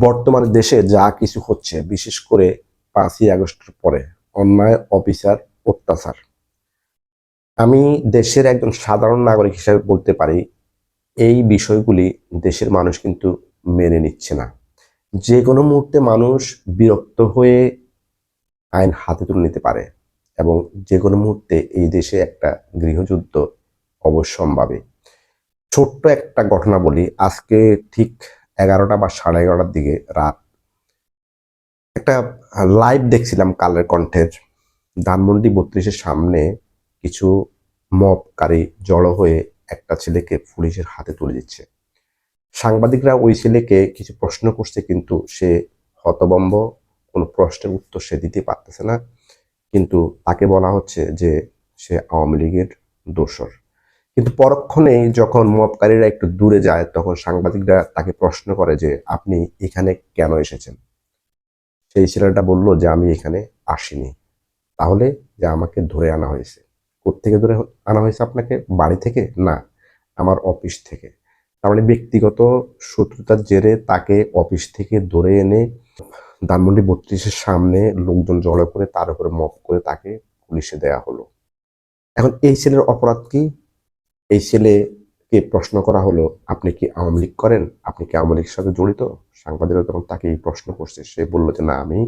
বর্তমানে দেশে যা কিছু হচ্ছে, বিশেষ করে পাঁচই আগস্টের পরে, অন্যায় অফিসার অত্যাচার। আমি দেশের একজন সাধারণ নাগরিক হিসেবে বলতে পারি, এই বিষয়গুলি দেশের মানুষ কিন্তু মেনে নিচ্ছে না। যে কোনো মুহূর্তে মানুষ বিরক্ত হয়ে আইন হাতে তুলে নিতে পারে এবং যে কোনো মুহূর্তে এই দেশে একটা গৃহযুদ্ধ অবশ্যম্ভাবী। ছোট্ট একটা ঘটনা বলি, আজকে ঠিক এগারোটা বা সাড়ে এগারোটার দিকে রাত। একটা লাইভ দেখছিলাম কালের কণ্ঠের ধানমন্ডি বত্রিশের সামনে কিছু মবকারী জড়ো হয়ে একটা ছেলেকে পুলিশের হাতে তুলে দিচ্ছে। সাংবাদিকরা ওই ছেলেকে কিছু প্রশ্ন করছে, কিন্তু সে হতবম্ব, কোনো প্রশ্নের উত্তর সে দিতে পারতেছে না। কিন্তু তাকে বলা হচ্ছে যে সে আওয়ামী লীগের দোসর। কিন্তু পরক্ষণেই যখন মবকারীরা একটু দূরে যায়, তখন সাংবাদিকরা তাকে প্রশ্ন করে যে, আপনি এখানে কেন এসেছেন? সেই ছেলেটা বলল যে, আমি এখানে আসিনি। তাহলে যে আমাকে ধরে আনা হয়েছে। থেকে ধরে আনা হয়েছে আপনাকে? বাড়ি থেকে? না, আমার অফিস থেকে। তার মানে ব্যক্তিগত শত্রুতার জেরে তাকে অফিস থেকে ধরে এনে ধানমন্ডি বত্রিশের সামনে লোকজন জড়ো করে, তার উপরে মপ করে তাকে পুলিশে দেয়া হলো। এখন এই ছেলের অপরাধ কি? এই ছেলেকে প্রশ্ন করা হলো, আপনি কি আওয়ামী লীগ করেন? আপনি কি আওয়ামী লীগের সাথে জড়িত? সাংবাদিকরা তখন তাকে এই প্রশ্ন করছে। সে বলল যে, না, আমি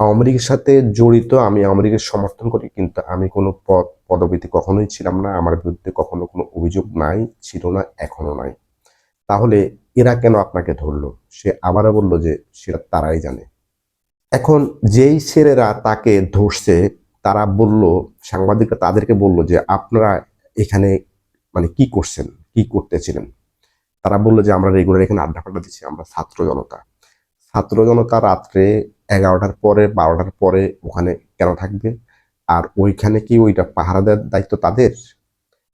আওয়ামী লীগের সাথে জড়িত, আমি আওয়ামী লীগের সমর্থন করি, কিন্তু আমি কোনো পদ, পদবিতে কখনোই ছিলাম না। আমার বিরুদ্ধে কখনো কোনো অভিযোগ নাই, ছিল না, এখনও নাই। তাহলে এরা কেন আপনাকে ধরলো? সে আবারও বলল যে, সেটা তারাই জানে। এখন যেই ছেলেরা তাকে ধরছে, তারা বলল, সাংবাদিকরা তাদেরকে বলল যে, আপনারা এখানে মানে কি করছেন, কি করতেছিলেন? তারা বলল যে, আমরা রেগুলার এখানে আড্ডা ফাড্ডা দিচ্ছি, আমরা ছাত্র জনতা। ছাত্র জনতা রাত্রে এগারোটার পরে, বারোটার পরে ওখানে কেন থাকবে? আর ওইখানে কি ওইটা পাহারা দেওয়ার দায়িত্ব তাদের?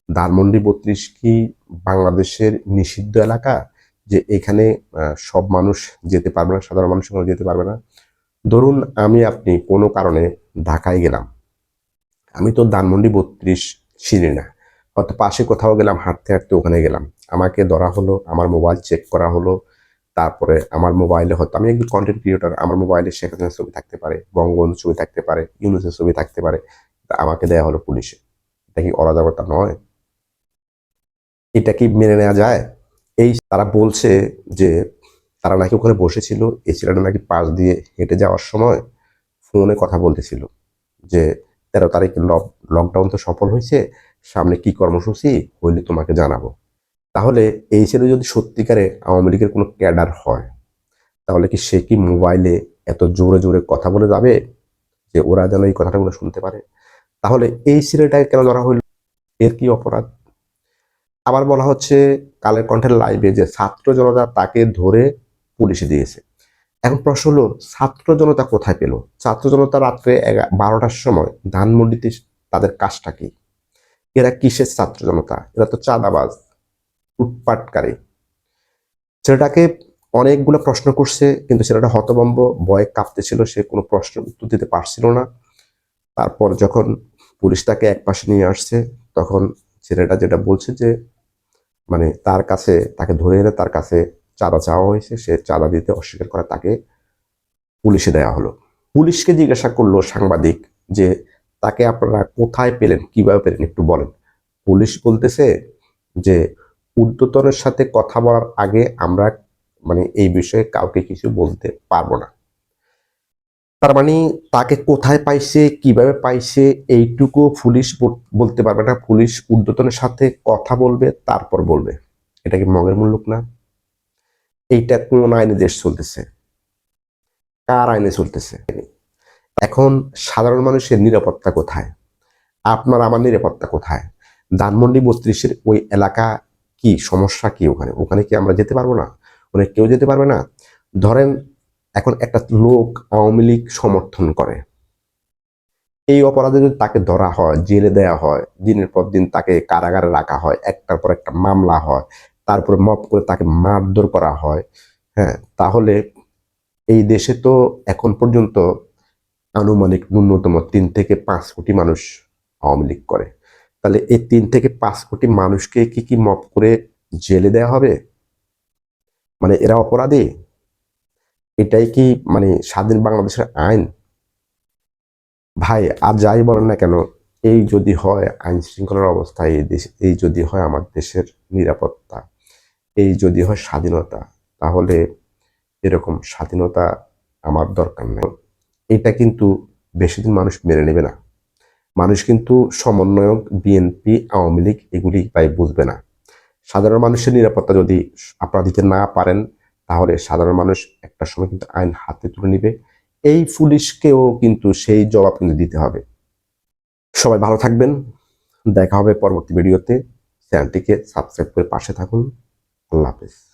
ধানমন্ডি বত্রিশ কি বাংলাদেশের নিষিদ্ধ এলাকা? যে এখানে সব মানুষ যেতে পারবে না, সাধারণ মানুষ এখানে যেতে পারবে না। ধরুন আমি, আপনি কোনো কারণে ঢাকায় গেলাম। আমি তো ধানমন্ডি বত্রিশ চিনি না। হয়তো পাশে কোথাও গেলাম, হাঁটতে হাঁটতে ওখানে গেলাম। আমাকে ধরা হলো, আমার মোবাইল চেক করা হলো, তারপরে আমার মোবাইলে হয়তো, আমি একজন কন্টেন্ট ক্রিয়েটার আমার মোবাইলে শেখ হাসিনার ছবি থাকতে পারে বঙ্গবন্ধু ছবি থাকতে পারে, ইউনুসের ছবি থাকতে পারে আমাকে দেয়া হলো পুলিশে। এটা কি অরাজকতা নয়? এটা কি মেনে নেওয়া যায়? এই তারা বলছে যে, তারা নাকি ওখানে বসেছিল, এই ছেলেটা নাকি পাশ দিয়ে হেঁটে যাওয়ার সময় ফোনে কথা বলতেছিল যে, তেরো তারিখে লকডাউন তো সফল হয়েছে সামনে কি কর্মসূচি হইলে তোমাকে জানাব। তাহলে এই ছেলে যদি সত্যিকারে আওয়ামী লীগের কোনো ক্যাডার হয়, তাহলে কি সে কি মোবাইলে এত জোরে জোরে কথা বলে যাবে যে ওরা যেন এই কথাটাগুলো শুনতে পারে? তাহলে এই ছেলেটাকে কেন ধরা হইল? এর কি অপরাধ? আবার বলা হচ্ছে কালের কণ্ঠের লাইভে যে ছাত্র জনতা তাকে ধরে পুলিশে দিয়েছে। এখন প্রশ্ন হলো, ছাত্র জনতা কোথায় পেল? ছাত্র জনতা রাত্রে বারোটার সময় ধানমন্ডিতে তাদের কাজটা কি? এরা কিসের ছাত্র জনতা? এরা তো চাঁদাবাজ উৎপাটকারী ছেলেটাকে অনেকগুলো প্রশ্ন করছে, কিন্তু ছেলেটা হতবম্ব ভয়ে কাঁপতেছিল, সে কোনো প্রশ্ন উত্তর দিতে পারছিল না। তারপর যখন পুলিশ তাকে এক পাশে নিয়ে আসছে, তখন ছেলেটা যেটা বলছে যে মানে তার কাছে, তাকে ধরে এনে তার কাছে চাঁদা চাওয়া হয়েছে, সে চাঁদা দিতে অস্বীকার করে তাকে পুলিশে দেওয়া হলো। পুলিশকে জিজ্ঞাসা করল সাংবাদিক যে তাকে আপনারা কোথায় পেলেন, কীভাবে পেলেন একটু বলেন। পুলিশ বলতেছে যে, ঊর্ধ্বতনের সাথে কথা বলার আগে আমরা মানে এই বিষয়ে কাউকে কিছু বলতে পারব না। তার মানে তাকে কোথায় পাইছে, কীভাবে পাইছে, এইটুকু পুলিশ বলতে পারবে না। পুলিশ ঊর্ধ্বতনের সাথে কথা বলবে, তারপর বলবে। এটা কি মগের মূল্যক না? এইটা কোন আইনে দেশ চলতেছে? কার আইনে চলতেছে? এখন সাধারণ মানুষের নিরাপত্তা কোথায়? আপনার, আমার নিরাপত্তা কোথায়? ধানমন্ডি বত্রিশের ওই এলাকা কি? সমস্যা কি ওখানে? ওখানে কি আমরা যেতে পারব না? ওখানে কেউ যেতে পারবে না? ধরেন, এখন একটা লোক আওয়ামী লীগ সমর্থন করে। এই অপরাধে যদি তাকে ধরা হয়, জেলে দেয়া হয়, দিনের পর দিন তাকে কারাগারে রাখা হয়, একটার পর একটা মামলা হয়, তারপরে মপ করে তাকে মারধর করা হয় হ্যাঁ তাহলে এই দেশে তো এখন পর্যন্ত আনুমানিক ন্যূনতম তিন থেকে পাঁচ কোটি মানুষ আওয়ামী লীগ করে। তাহলে এই তিন থেকে পাঁচ কোটি মানুষকে কি কি মপ করে জেলে দেয়া হবে? মানে এরা অপরাধী? এটাই কি মানে স্বাধীন বাংলাদেশের আইন? ভাই, আর যাই বলেন না কেন, এই যদি হয় আইন শৃঙ্খলার অবস্থা, এই দেশ, এই যদি হয় আমার দেশের নিরাপত্তা, এই যদি হয় স্বাধীনতা, তাহলে এরকম স্বাধীনতা আমার দরকার নেই। এটা কিন্তু বেশি দিন মানুষ মেনে নেবে না। মানুষ কিন্তু সমন্বয়ক বিএনপি আওয়ামী লীগ এগুলি তাই বুঝবে না। সাধারণ মানুষের নিরাপত্তা যদি আপনারা দিতে না পারেন, তাহলে সাধারণ মানুষ একটা সময় কিন্তু আইন হাতে তুলে নিবে। এই পুলিশকেও কিন্তু সেই জবাব কিন্তু দিতে হবে। সবাই ভালো থাকবেন। দেখা হবে পরবর্তী ভিডিওতে। চ্যানেলটিকে সাবস্ক্রাইব করে পাশে থাকুন। আল্লাহ হাফেজ।